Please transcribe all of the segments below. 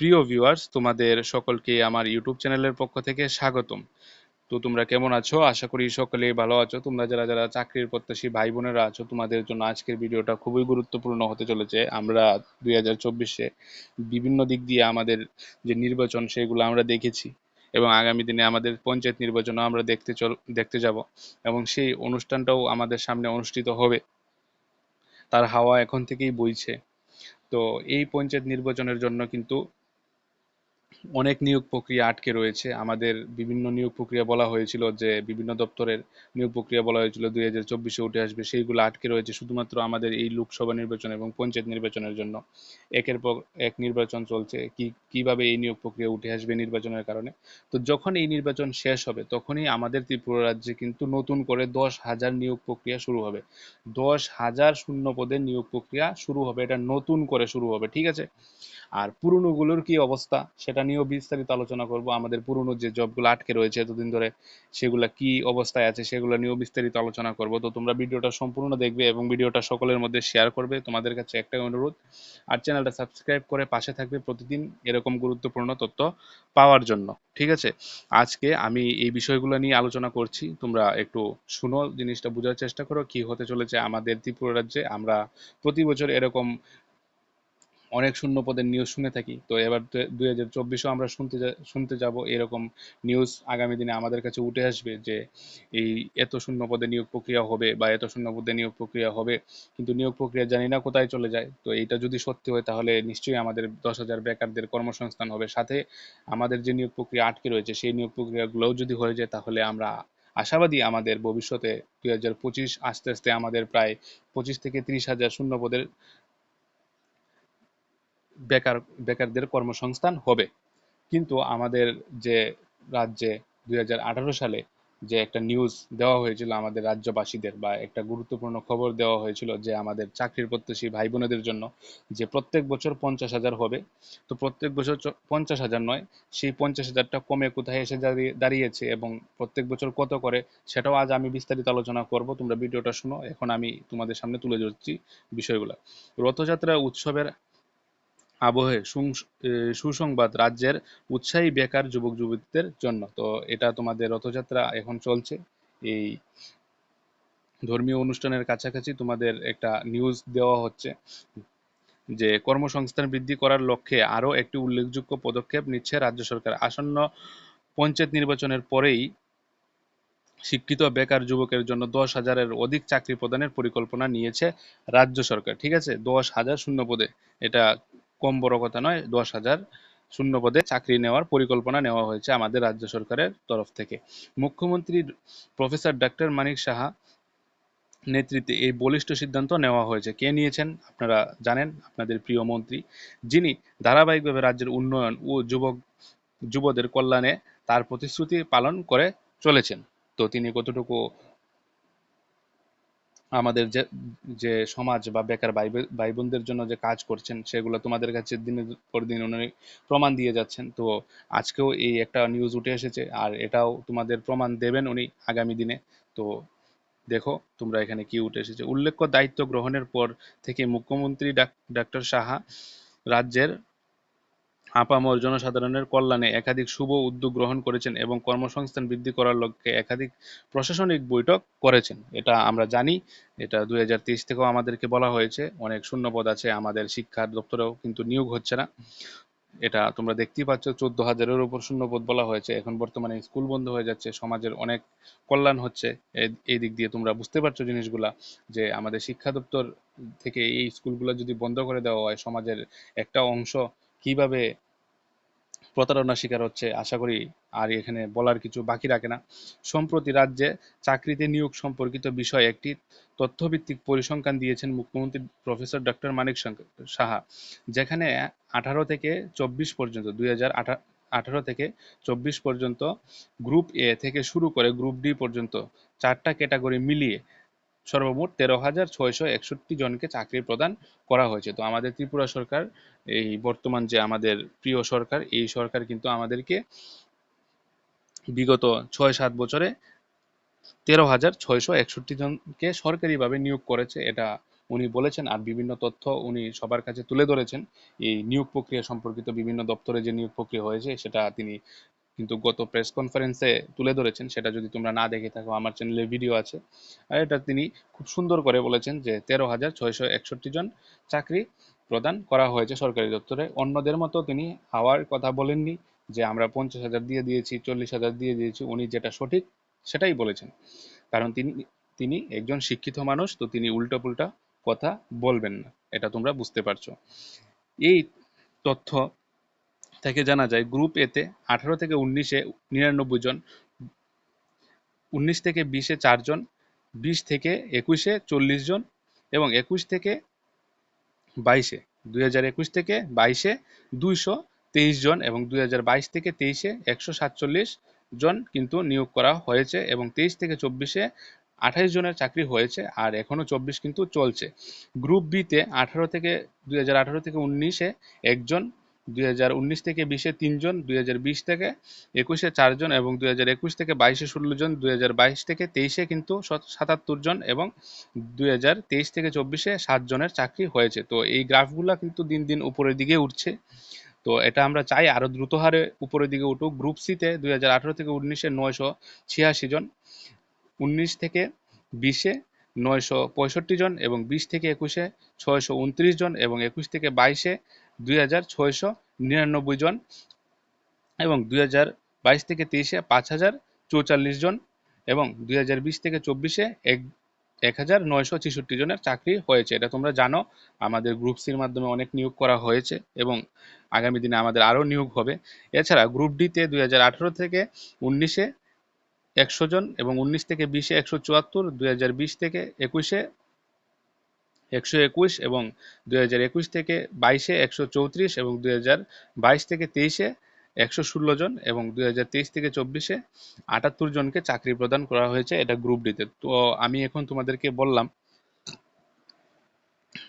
প্রিয় ভিউয়ার্স তোমাদের সকলকে আমার ইউটিউব চ্যানেলের পক্ষ থেকে স্বাগতম। তো তোমরা কেমন আছো? আশা করি সকলেই ভালো আছো। তোমরা যারা যারা চাকরির প্রত্যাশী ভাই বোনেরা আছো, তোমাদের জন্য আজকের ভিডিওটা খুবই গুরুত্বপূর্ণ হতে চলেছে। আমরা দুই হাজার চব্বিশে বিভিন্ন দিক দিয়ে আমাদের যে নির্বাচন, সেগুলো আমরা দেখেছি এবং আগামী দিনে আমাদের পঞ্চায়েত নির্বাচনও আমরা দেখতে চল, দেখতে যাব এবং সেই অনুষ্ঠানটাও আমাদের সামনে অনুষ্ঠিত হবে। তার হাওয়া এখন থেকেই বইছে। তো এই পঞ্চায়েত নির্বাচনের জন্য কিন্তু অনেক নিয়োগ প্রক্রিয়া আটকে রয়েছে। আমাদের বিভিন্ন নিয়োগ প্রক্রিয়া বলা হয়েছিল যে, বিভিন্ন দপ্তরের নিয়োগ প্রক্রিয়া বলা হয়েছিল দুই হাজার চব্বিশে উঠে আসবে। সেইগুলো আটকে রয়েছে শুধুমাত্র আমাদের এই লোকসভা নির্বাচন এবং পঞ্চায়েত নির্বাচনের জন্য। একের পর এক নির্বাচন চলছে, কি, কীভাবে এই নিয়োগ প্রক্রিয়া উঠে আসবে নির্বাচনের কারণে। তো যখন এই নির্বাচন শেষ হবে, তখনই আমাদের ত্রিপুরা রাজ্যে কিন্তু নতুন করে দশ হাজার নিয়োগ প্রক্রিয়া শুরু হবে। দশ হাজার শূন্য পদের নিয়োগ প্রক্রিয়া শুরু হবে, এটা নতুন করে শুরু হবে, ঠিক আছে? আর পুরনোগুলোর কি অবস্থা? সেটা নিয়েও বিস্তারিত আলোচনা করব। আমাদের পুরনো যে জবগুলো আটকে রয়েছে এতদিন ধরে, সেগুলা কি অবস্থায় আছে সেগুলো নিয়েও বিস্তারিত আলোচনা করব। তো তোমরা ভিডিওটা সম্পূর্ণ দেখবে এবং ভিডিওটা সকলের মধ্যে শেয়ার করবে। তোমাদের কাছে একটাই অনুরোধ, আর চ্যানেলটা সাবস্ক্রাইব করে পাশে থাকবে প্রতিদিন এরকম গুরুত্বপূর্ণ তথ্য পাওয়ার জন্য। ঠিক আছে? আজকে আমি এই বিষয়গুলো নিয়ে আলোচনা করছি। তোমরা একটু শুনো, জিনিসটা বোঝার চেষ্টা করো, কি হতে চলেছে আমাদের ত্রিপুরা রাজ্যে। আমরা প্রতি বছর এরকম অনেক শূন্য পদের নিউজ শুনে থাকি। তো এবার দুই হাজার চব্বিশেও আমরা শুনতে শুনতে যাব এরকম নিউজ আগামী দিনে আমাদের কাছে উঠে আসবে যে এই এত শূন্য পদে নিয়োগ প্রক্রিয়া হবে বা এত শূন্য পদে নিয়োগ প্রক্রিয়া হবে, কিন্তু নিয়োগ প্রক্রিয়া জানি না কোথায় চলে যায়। তো এইটা যদি সত্যি হয় তাহলে নিশ্চয়ই আমাদের দশ হাজার বেকারদের কর্মসংস্থান হবে। সাথে আমাদের যে নিয়োগ প্রক্রিয়া আটকে রয়েছে, সেই নিয়োগ প্রক্রিয়াগুলোও যদি হয়ে যায় তাহলে আমরা আশাবাদী আমাদের ভবিষ্যতে দুই হাজার পঁচিশ আস্তে আস্তে আমাদের প্রায় পঁচিশ থেকে ত্রিশ হাজার শূন্য পদের বেকার, বেকারদের কর্মসংস্থান হবে। কিন্তু আমাদের যে রাজ্যে দুই হাজার আঠারো সালে যে একটা নিউজ দেওয়া হয়েছিল আমাদের রাজ্যবাসীদের বা একটা গুরুত্বপূর্ণ খবর দেওয়া হয়েছিল যে আমাদের চাকরির প্রত্যাশী ভাই বোনেদের জন্য যে প্রত্যেক বছর পঞ্চাশ হাজার হবে, তো প্রত্যেক বছর পঞ্চাশ হাজার নয়, সেই পঞ্চাশ হাজারটা কমে কোথায় এসে দাঁড়িয়েছে এবং প্রত্যেক বছর কত করে সেটাও আজ আমি বিস্তারিত আলোচনা করব, তোমরা ভিডিওটা শুনো, এখন আমি তোমাদের সামনে তুলে ধরছি বিষয়গুলো। রথযাত্রা উৎসবের আবহে সুসংবাদ রাজ্যের উৎসাহী বেকার যুবক যুবতীদের জন্য। তো এটা তোমাদের রথযাত্রা এখন চলছে। এই ধর্মীয় অনুষ্ঠানের কাছাকাছি তোমাদের একটা নিউজ দেওয়া হচ্ছে যে কর্মসংস্থান বৃদ্ধি করার লক্ষ্যে আরও একটি উল্লেখযোগ্য পদক্ষেপ নিচ্ছে রাজ্য সরকার। আসন্ন পঞ্চায়েত নির্বাচনের পরেই শিক্ষিত বেকার যুবকের জন্য দশ হাজারের অধিক চাকরি প্রদানের পরিকল্পনা নিয়েছে রাজ্য সরকার। ঠিক আছে? দশ হাজার শূন্য পদে। এটা কম বড় কথা নয়, দশ হাজার শূন্য পদে চাকরি নেওয়ার পরিকল্পনা নেওয়া হয়েছে আমাদের রাজ্য সরকারের তরফ থেকে। মুখ্যমন্ত্রী প্রফেসর ডাক্তার মানিক সাহা নেতৃত্বে এই বলিষ্ঠ সিদ্ধান্ত নেওয়া হয়েছে। কে নিয়েছেন আপনারা জানেন, আপনাদের প্রিয় মন্ত্রী। যিনি ধারাবাহিকভাবে রাজ্যের উন্নয়ন ও যুবক, যুবদের কল্যাণে তার প্রতিশ্রুতি পালন করে চলেছেন। তো তিনি কতটুকু আমাদের যে যে সমাজ বা বেকার ভাই বোনদের জন্য যে কাজ করছেন, সেগুলো তোমাদের কাছে দিনের পর দিন উনি প্রমাণ দিয়ে যাচ্ছেন। তো আজকেও এই একটা নিউজ উঠে এসেছে, আর এটাও তোমাদের প্রমাণ দেবেন উনি আগামী দিনে। তো দেখো তোমরা এখানে কি উঠে এসেছে। উল্লেখ্য দায়িত্ব গ্রহণের পর থেকে মুখ্যমন্ত্রী ডাক্তার সাহা রাজ্যের আপামর জনসাধারণের কল্যাণে একাধিক শুভ উদ্যোগ গ্রহণ করেছেন এবং কর্মসংস্থান বৃদ্ধি করার লক্ষ্যে একাধিক প্রশাসনিক বৈঠক করেছেন। এটা আমরা জানি, এটা দুই হাজার তেইশ থেকেও আমাদেরকে বলা হয়েছে, অনেক শূন্যপদ আছে, আমাদের শিক্ষা দপ্তরেও কিন্তু নিয়োগ হচ্ছে না। এটা তোমরা দেখতেই পাচ্ছ, চোদ্দ হাজারের উপর শূন্যপদ বলা হয়েছে। এখন বর্তমানে স্কুল বন্ধ হয়ে যাচ্ছে, সমাজের অনেক কল্যাণ হচ্ছে। এই দিক দিয়ে তোমরা বুঝতে পারছ জিনিসগুলা, যে আমাদের শিক্ষা দপ্তর থেকে এই স্কুলগুলো যদি বন্ধ করে দেওয়া হয়, সমাজের একটা অংশ কীভাবে প্রতারণার শিকার হচ্ছে, আশা করি আর এখানে বলার কিছু বাকি রাখে না। সম্প্রতি রাজ্যে চাকরিতে নিয়োগ সম্পর্কিত বিষয়ে একটি তথ্যভিত্তিক পরিসংখ্যান দিয়েছেন মুখ্যমন্ত্রী প্রফেসর ডক্টর মানিক সাহা, যেখানে আঠারো থেকে চব্বিশ পর্যন্ত, দুই আঠারো থেকে চব্বিশ পর্যন্ত গ্রুপ এ থেকে শুরু করে গ্রুপ ডি পর্যন্ত চারটা ক্যাটাগরি মিলিয়ে সর্বমোট তেরো হাজার ছয়শো একষট্টি জনকে চাকরি প্রদান করা হয়েছে। তো আমাদের ত্রিপুরা সরকার, এই বর্তমান যে আমাদের প্রিয় সরকার, এই সরকার কিন্তু আমাদেরকে বিগত ছয় সাত বছরে তেরো হাজার ছয়শো একষট্টি জনকে সরকারিভাবে নিয়োগ করেছে। এটা উনি বলেছেন আর বিভিন্ন তথ্য উনি সবার কাছে তুলে ধরেছেন। এই নিয়োগ প্রক্রিয়া সম্পর্কিত বিভিন্ন দপ্তরে যে নিয়োগ প্রক্রিয়া হয়েছে, সেটা তিনি কিন্তু গত প্রেস কনফারেন্সে তুলে ধরেছেন, সেটা যদি তোমরা না দেখে থাকো, আমার চ্যানেলে ভিডিও আছে। আর এটা তিনি খুব সুন্দর করে বলেছেন যে তেরো হাজার ছয়শো একষট্টি জন চাকরি প্রদান করা হয়েছে সরকারি দপ্তরে। অন্যদের মতো তিনি হাওয়ার কথা বলেননি যে আমরা পঞ্চাশ হাজার দিয়ে দিয়েছি, চল্লিশ হাজার দিয়ে দিয়েছি, উনি যেটা সঠিক সেটাই বলেছেন। কারণ তিনি তিনি একজন শিক্ষিত মানুষ, তো তিনি উল্টো পুল্টা কথা বলবেন না, এটা তোমরা বুঝতে পারছ। এই তথ্য থেকে জানা যায় গ্রুপ এতে আঠারো থেকে উনিশে নিরানব্বই জন, উনিশ থেকে বিশে চারজন বিশ থেকে একুশে চল্লিশ জন এবং একুশ থেকে বাইশে দুই হাজার একুশ থেকে বাইশে দুইশো তেইশ জন এবং দুই হাজার বাইশ থেকে তেইশে একশো সাতচল্লিশ জন কিন্তু নিয়োগ করা হয়েছে এবং তেইশ থেকে চব্বিশে আঠাইশ জনের চাকরি হয়েছে আর এখনও চব্বিশ কিন্তু চলছে। গ্রুপ বিতে আঠারো থেকে দুই হাজার আঠারো থেকে উনিশে একজন দুই হাজার উনিশ থেকে বিশে তিনজন দুই হাজার বিশ থেকে একুশে চারজন এবং দুই হাজার একুশ থেকে বাইশে ষোলো জন, দুই হাজার বাইশ থেকে তেইশে কিন্তু সাতাত্তর জন এবং দুই হাজার তেইশ থেকে চব্বিশে সাত জনের চাকরি হয়েছে। তো এই গ্রাফগুলো কিন্তু দিন দিন উপরের দিকে উঠছে। তো এটা আমরা চাই আরও দ্রুত হারে উপরের দিকে উঠুক। গ্রুপ সিতে দুই হাজার আঠারো থেকে উনিশে নয়শো ছিয়াশি জন, উনিশ থেকে বিশে নয়শো পঁয়ষট্টি জন এবং বিশ থেকে একুশে ছয়শো উনত্রিশ জন এবং একুশ থেকে বাইশে দুই হাজার ছয়শো নিরানব্বই জন এবং দুই হাজার বাইশ থেকে তেইশে পাঁচ হাজার চৌচল্লিশ জন এবং দুই হাজার বিশ থেকে চব্বিশে এক এক হাজার নয়শো ছেষট্টি জনের চাকরি হয়েছে। এটা তোমরা জানো, আমাদের গ্রুপ সির মাধ্যমে অনেক নিয়োগ করা হয়েছে এবং আগামী দিনে আমাদের আরও নিয়োগ হবে। এছাড়া গ্রুপ ডিতে দুই হাজার আঠেরো থেকে উনিশে একশো জন এবং উনিশ থেকে বিশে একশো চুয়াত্তর, দুই হাজার বিশ থেকে একুশে একশো একুশ এবং দুই হাজার একুশ থেকে বাইশে একশো চৌত্রিশ এবং দুই হাজার বাইশ থেকে তেইশে একশো ষোলো জন এবং দুই হাজার তেইশ থেকে চব্বিশে আটাত্তর জনকে চাকরি প্রদান করা হয়েছে এটা গ্রুপ ডিতে তো আমি এখন তোমাদেরকে বললাম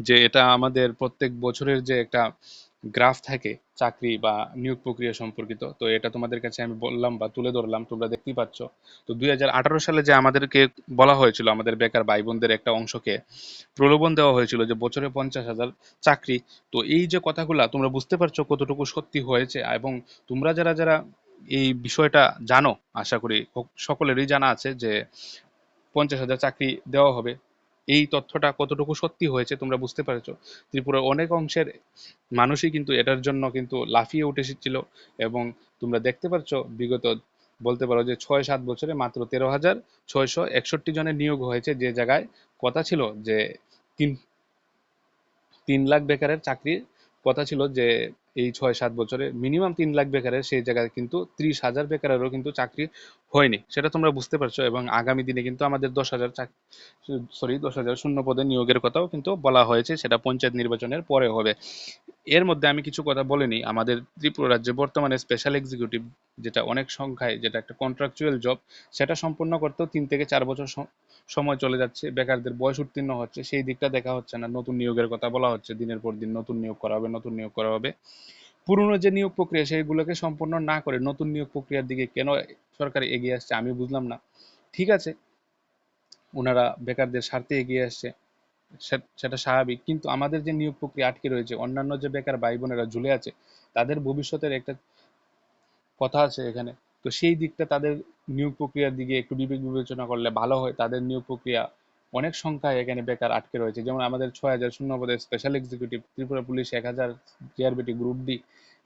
যে এটা আমাদের প্রত্যেক বছরের যে একটা গ্রাফ থাকে চাকরি বা নিয়োগ প্রক্রিয়া সম্পর্কিত, তো এটা তোমাদের কাছে আমি বললাম বা তুলে ধরলাম, তোমরা দেখতেই পাচ্ছ। তো দুই হাজার আঠারো সালে যে আমাদেরকে বলা হয়েছিল, আমাদের বেকার ভাই বোনদের একটা অংশকে প্রলোভন দেওয়া হয়েছিল যে বছরে পঞ্চাশ হাজার চাকরি, তো এই যে কথাগুলা তোমরা বুঝতে পারছ কতটুকু সত্যি হয়েছে এবং তোমরা যারা যারা এই বিষয়টা জানো, আশা করি সকলেরই জানা আছে যে পঞ্চাশ হাজার চাকরি দেওয়া হবে। এই তথ্যটা কতটুকু সত্যি হয়েছে তোমরা বুঝতে পারছ? ত্রিপুরার অনেক অংশের মানুষই কিন্তু এটার জন্য কিন্তু লাফিয়ে উঠে এসেছিল এবং তোমরা দেখতে পাচ্ছ, বিগত বলতে পারো যে ছয় সাত বছরে মাত্র তেরো হাজার ছয়শো একষট্টি জনের নিয়োগ হয়েছে। যে জায়গায় কথা ছিল যে তিন তিন লাখ বেকারের চাকরির কথা ছিল যে এই ছয় সাত বছরে মিনিমাম তিন লাখ বেকারের সেই জায়গায় কিন্তু ত্রিশ হাজার বেকারেরও কিন্তু চাকরি হয়নি। সেটা তোমরা বুঝতে পারছ এবং আগামী দিনে কিন্তু আমাদের দশ হাজার সরি দশ হাজার শূন্য পদে নিয়োগের কথাও কিন্তু বলা হয়েছে, সেটা পঞ্চায়েত নির্বাচনের পরে হবে। এর মধ্যে আমি কিছু কথা বলিনি আমাদের ত্রিপুরা রাজ্যে বর্তমানে স্পেশাল এক্সিকিউটিভ যেটা অনেক সংখ্যায়, যেটা একটা কন্ট্রাকচুয়াল জব সেটা সম্পূর্ণ করতেও তিন থেকে চার বছর সময় চলে যাচ্ছে। বেকারদের বয়স উত্তীর্ণ হচ্ছে। সেই দিকটা দেখা হচ্ছে না। নতুন নিয়োগের কথা বলা হচ্ছে। দিনের পর দিন নতুন নিয়োগ করা হবে, নতুন নিয়োগ করা হবে। পুরনো যে নিয়োগ প্রক্রিয়া, সেইগুলোকে সম্পূর্ণ না করে নতুন নিয়োগ প্রক্রিয়ার দিকে কেন সরকার এগিয়ে আসছে আমি বুঝলাম না। ঠিক আছে, ওনারা বেকারদের স্বার্থে এগিয়ে আসছে সেটা স্বাভাবিক, কিন্তু আমাদের যে নিয়োগ প্রক্রিয়া আটকে রয়েছে, অন্যান্য যে বেকার ভাই বোনেরা ঝুলে আছে, তাদের ভবিষ্যতের একটা কথা আছে এখানে। তো সেই দিকটা তাদের নিয়োগ প্রক্রিয়ার দিকে একটু বিবেক বিবেচনা করলে ভালো হয়, তাদের নিয়োগ প্রক্রিয়া অনেক সংখ্যায় এখানে বেকার আটকে রয়েছে। যেমন আমাদের ছয় হাজার শূন্য পদে স্পেশাল এক্সিকিউটিভ ত্রিপুরা পুলিশ এক হাজার জিআরবিটি গ্রুপ ডি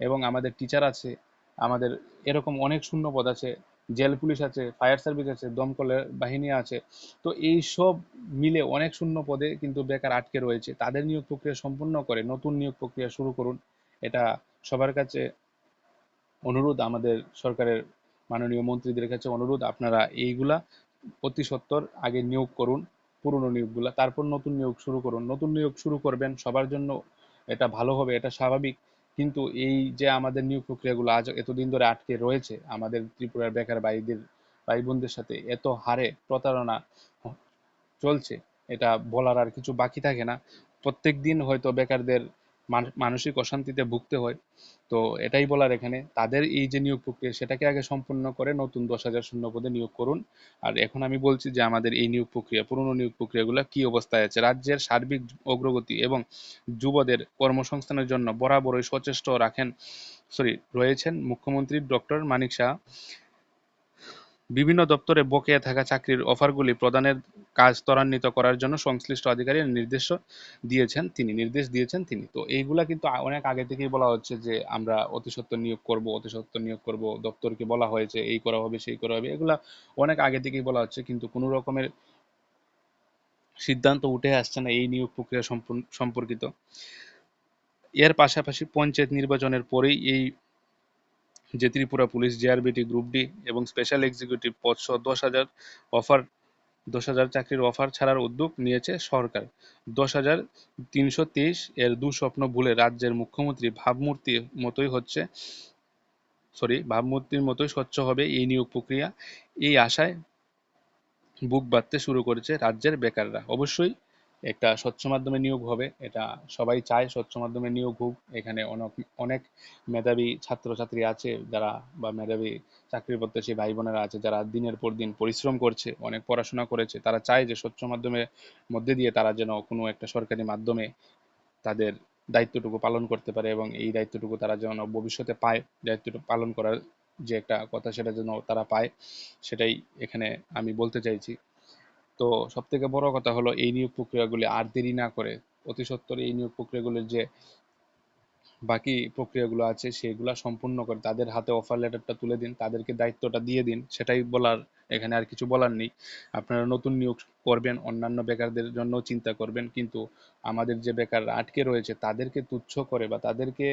এবং আমাদের টিচার আছে, আমাদের এরকম অনেক শূন্য পদ আছে, জেল পুলিশ আছে ফায়ার সার্ভিস আছে দমকলের বাহিনী আছে। তো এই সব মিলে অনেক শূন্য পদে কিন্তু বেকার আটকে রয়েছে। তাদের নিয়োগ প্রক্রিয়া সম্পূর্ণ করে নতুন নিয়োগ প্রক্রিয়া শুরু করুন। এটা সবার কাছে অনুরোধ, আমাদের সরকারের মাননীয় মন্ত্রীদের কাছে অনুরোধ। আপনারা এইগুলা অতি সত্তর আগে নিয়োগ করুন। পুরনো নিয়োগগুলো, তারপর নতুন নিয়োগ শুরু করুন। নতুন নিয়োগ শুরু করবেন, সবার জন্য এটা ভালো হবে, এটা স্বাভাবিক। কিন্তু এই যে আমাদের নিয়োগ প্রক্রিয়াগুলো আজ এতদিন ধরে আটকে রয়েছে, আমাদের ত্রিপুরার বেকার ভাইদের ভাই বোনদের সাথে এত হারে প্রতারণা চলছে, এটা বলার আর কিছু বাকি থাকে না। প্রত্যেক দিন হয়তো বেকারদের মানসিক অশান্তিতে ভুগতে হয়। তো এটাই বলার এখানে। তাদের এই যে নিয়োগ প্রক্রিয়া, সেটাকে আগে সম্পূর্ণ করে নতুন দশ হাজার শূন্য পদে নিয়োগ করুন। আর এখন আমি বলছি যে আমাদের এই নিয়োগ প্রক্রিয়া, পুরনো নিয়োগ প্রক্রিয়াগুলো কি অবস্থায় আছে? রাজ্যের সার্বিক অগ্রগতি এবং যুবদের কর্মসংস্থানের জন্য বরাবরই সচেষ্ট রাখেন, সরি, রয়েছেন মুখ্যমন্ত্রী ডক্টর মানিক শাহ। বিভিন্ন দপ্তরে বকেয়া থাকা চাকরির অফারগুলি প্রদানের কাজ ত্বরান্বিত করার জন্য সংশ্লিষ্ট আধিকারিক নির্দেশ দিয়েছেন তিনি, নির্দেশ দিয়েছেন তিনি। তো এইগুলা কিন্তু অনেক আগে থেকেই বলা হচ্ছে যে আমরা অতি সত্বর নিয়োগ করব, অতি সত্বর নিয়োগ করব, দপ্তরকে বলা হয়েছে এই করা হবে, সেই করা হবে, এগুলা অনেক আগে থেকেই বলা হচ্ছে কিন্তু কোনো রকমের সিদ্ধান্ত উঠে আসছে না এই নিয়োগ প্রক্রিয়া সম্পর্কিত। এর পাশাপাশি পঞ্চায়েত নির্বাচনের পরেই এই যে Tripura police GRBT group D এবং স্পেশাল এক্সিকিউটিভ পদসহ দশ হাজার অফার দশ হাজার চাকরির অফার ছাড়ার উদ্যোগ নিয়েছে সরকার। দশ হাজার তিনশো তেইশ এর দুঃস্বপ্ন ভুলে রাজ্যের মুখ্যমন্ত্রী ভাবমূর্তির মতোই হচ্ছে সরি ভাবমূর্তির মতোই স্বচ্ছ হবে এই নিয়োগ প্রক্রিয়া। এই আশায় বুক বাঁধতে শুরু করেছে রাজ্যের বেকাররা। অবশ্যই একটা স্বচ্ছ মাধ্যমে নিয়োগ হবে, এটা সবাই চায় স্বচ্ছ মাধ্যমে নিয়োগ হোক। এখানে অনেক অনেক মেধাবী ছাত্রছাত্রী আছে যারা, বা মেধাবী চাকরি প্রত্যাশী ভাই বোনেরা আছে যারা দিনের পর দিন পরিশ্রম করছে, অনেক পড়াশোনা করেছে। তারা চায় যে স্বচ্ছ মাধ্যমের মধ্যে দিয়ে তারা যেন কোনো একটা সরকারি মাধ্যমে তাদের দায়িত্বটুকু পালন করতে পারে এবং এই দায়িত্বটুকু তারা যেন ভবিষ্যতে পায়। দায়িত্বটুকু পালন করার যে একটা কথা সেটা যেন তারা পায়, সেটাই এখানে আমি বলতে চাইছি। তো সব থেকে বড় কথা হলো এই নিয়োগ প্রক্রিয়াগুলি আর দেরি না করে, অতি সত্বর এই নিয়োগ প্রক্রিয়াগুলির যে বাকি প্রক্রিয়াগুলো আছে সেগুলো সম্পূর্ণ করে, তাদের হাতে অফার লেটারটা তুলে দিন, তাদেরকে দায়িত্বটা দিয়ে দিন, সেটাই বলার, এখানে আর কিছু বলার নেই। আপনারা নতুন নিয়োগ করবেন, অন্যান্য বেকারদের জন্য চিন্তা করবেন, কিন্তু আমাদের যে বেকাররা আটকে রয়েছে, তাদেরকে তুচ্ছ করে বা তাদেরকে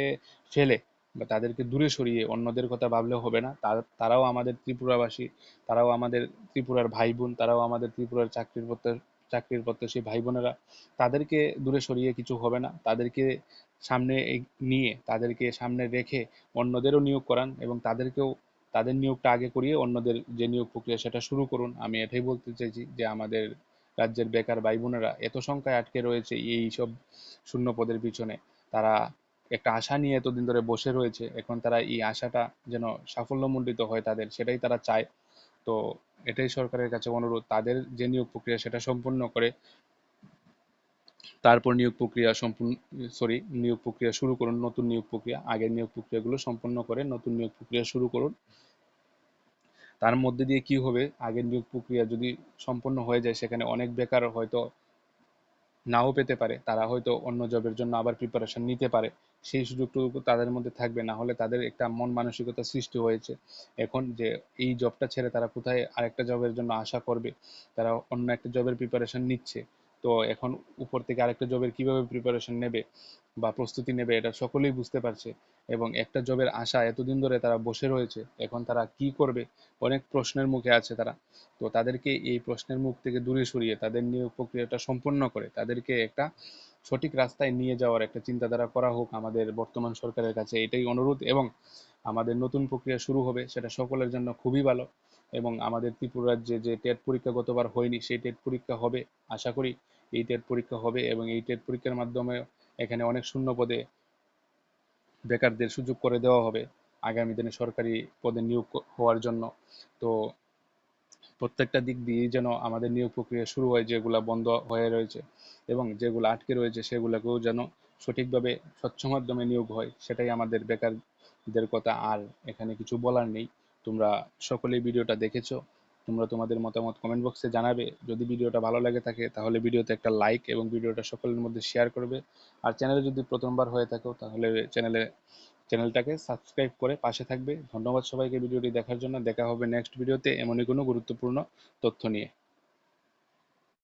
ফেলে বা তাদেরকে দূরে সরিয়ে অন্যদের কথা ভাবলে হবে না। তার- তারাও আমাদের ত্রিপুরাবাসী, তারাও আমাদের ত্রিপুরার ভাই বোন তারাও আমাদের ত্রিপুরার চাকরির চাকরির প্রত্যাশী ভাই বোনেরা তাদেরকে দূরে সরিয়ে কিছু হবে না। তাদেরকে সামনে নিয়ে, তাদেরকে সামনে রেখে অন্যদেরও নিয়োগ করান এবং তাদেরকেও, তাদের নিয়োগটা আগে করিয়ে অন্যদের যে নিয়োগ প্রক্রিয়া সেটা শুরু করুন। আমি এটাই বলতে চাইছি যে আমাদের রাজ্যের বেকার ভাই বোনেরা এত সংখ্যায় আটকে রয়েছে এই সব শূন্য পদের পিছনে। তারা একটা আশা নিয়ে এতদিন ধরে বসে রয়েছে, এখন তারা এই আশাটা যেন সাফল্যমণ্ডিত হয় তাদের, সেটাই তারা চায়। তো এটাই সরকারের কাছে অনুরোধ, তাদের যে নিয়োগ প্রক্রিয়া সেটা সম্পূর্ণ করে তারপর নিয়োগ প্রক্রিয়া সম্পূর্ণ সরি নিয়োগ প্রক্রিয়া শুরু করুন, নতুন নিয়োগ প্রক্রিয়া, আগের নিয়োগ প্রক্রিয়াগুলো সম্পন্ন করে নতুন নিয়োগ প্রক্রিয়া শুরু করুন। তার মধ্যে দিয়ে কি হবে? আগের নিয়োগ প্রক্রিয়া যদি সম্পন্ন হয়ে যায়, সেখানে অনেক বেকার হয়তো নাও পেতে পারে। তারা হয়তো অন্য জবের জন্য আবার প্রিপারেশন নিতে পারে। সেই সুযোগটুকু তাদের মধ্যে থাকবে, না হলে তাদের একটা মন মানসিকতা সৃষ্টি হয়েছে। এখন যে এই জবটা ছেড়ে তারা কোথায় আরেকটা জবের জন্য আশা করবে, তারা অন্য একটা জবের প্রিপারেশন নিচ্ছে। তো এখন উপর থেকে আরেকটা জবের কীভাবে প্রিপারেশন নেবে বা প্রস্তুতি নেবে, এটা সকলেই বুঝতে পারছে। এবং একটা জবের আশা এতদিন ধরে তারা বসে রয়েছে, এখন তারা কি করবে? অনেক প্রশ্নের মুখে আছে তারা। তো তাদেরকে এই প্রশ্নের মুখ থেকে দূরে সরিয়ে, তাদের নিয়োগ প্রক্রিয়াটা সম্পূর্ণ করে, তাদেরকে একটা সঠিক রাস্তায় নিয়ে যাওয়ার একটা চিন্তাধারা করা হোক আমাদের বর্তমান সরকারের কাছে। এটাই অনুরোধ এবং আমাদের নতুন প্রক্রিয়া শুরু হবে, সেটা সকলের জন্য খুবই ভালো। এবং আমাদের ত্রিপুরা রাজ্যে যে টেট পরীক্ষা গতবার হয়নি, সেই টেট পরীক্ষা হবে, আশা করি এই টেট পরীক্ষা হবে এবং এই টেট পরীক্ষার মাধ্যমে এখানে অনেক শূন্য পদে বেকারদের সুযোগ করে দেওয়া হবে। আগামী দিনে সরকারি পদে নিয়োগ হওয়ার জন্য। তো প্রত্যেকটা দিক দিয়েই যেন আমাদের নিয়োগ প্রক্রিয়া শুরু হয়, যেগুলা বন্ধ হয়ে রয়েছে এবং যেগুলো আটকে রয়েছে সেগুলোকেও যেন সঠিকভাবে স্বচ্ছ মাধ্যমে নিয়োগ হয়, সেটাই আমাদের বেকারদের কথা। আর এখানে কিছু বলার নেই। তোমরা সকলেই ভিডিওটা দেখেছ। তোমরা তোমাদের মতামত কমেন্ট বক্সে জানাবে। যদি ভিডিওটা ভালো লাগে থাকে, তাহলে ভিডিওতে একটা লাইক এবং ভিডিওটা সকলের মধ্যে শেয়ার করবে। আর চ্যানেলে যদি প্রথমবার হয়ে থাকো, তাহলে চ্যানেলে চ্যানেলটাকে সাবস্ক্রাইব করে পাশে থাকবে। ধন্যবাদ সবাইকে ভিডিওটি দেখার জন্য। দেখা হবে নেক্সট ভিডিওতে এমনই কোনো গুরুত্বপূর্ণ তথ্য নিয়ে।